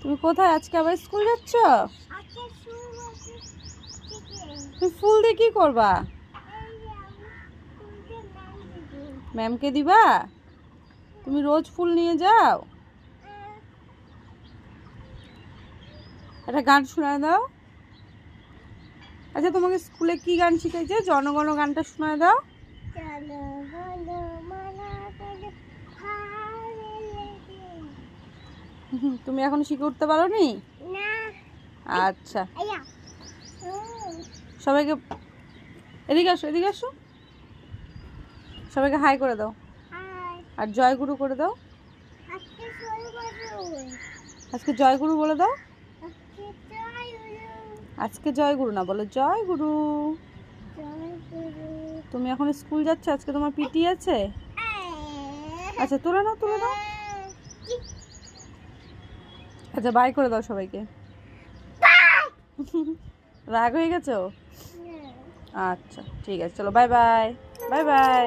তুমি কোথায়? আজকে আবার স্কুল যাচ্ছ? তুমি ফুল দিয়ে কি করবা? ম্যামকে দিবা? তুমি রোজ ফুল নিয়ে যাও? একটা গান শোনায় দাও। আচ্ছা তোমাকে স্কুলে কি গান শিখাইছে? জনগণ গানটা শোনায় দাও চলো বলো মালা করে ভালো লেগে হুম, তুমি এখন শিখে উঠতে পারো নি। আচ্ছা। সবাইকে এদিকে আসো এদিকে আসো। সবাইকে হাই করে দাও। আর জয়গুরু করে দাও। আজকে জয়গুরু। বলে দাও। আজকে জয় গুরু জয়গুরু না বলো জয়গুরু। জয় গুরু তুমি এখন স্কুল যাচ্ছ? আজকে তোমার পিটি আছে? আচ্ছা তুলে নাও তুলে নাও। কি আচ্ছা বাই করে দাও সবাইকে। রাগ হয়ে গেছো আচ্ছা ঠিক আছে চলো বাই বাই। Bye bye.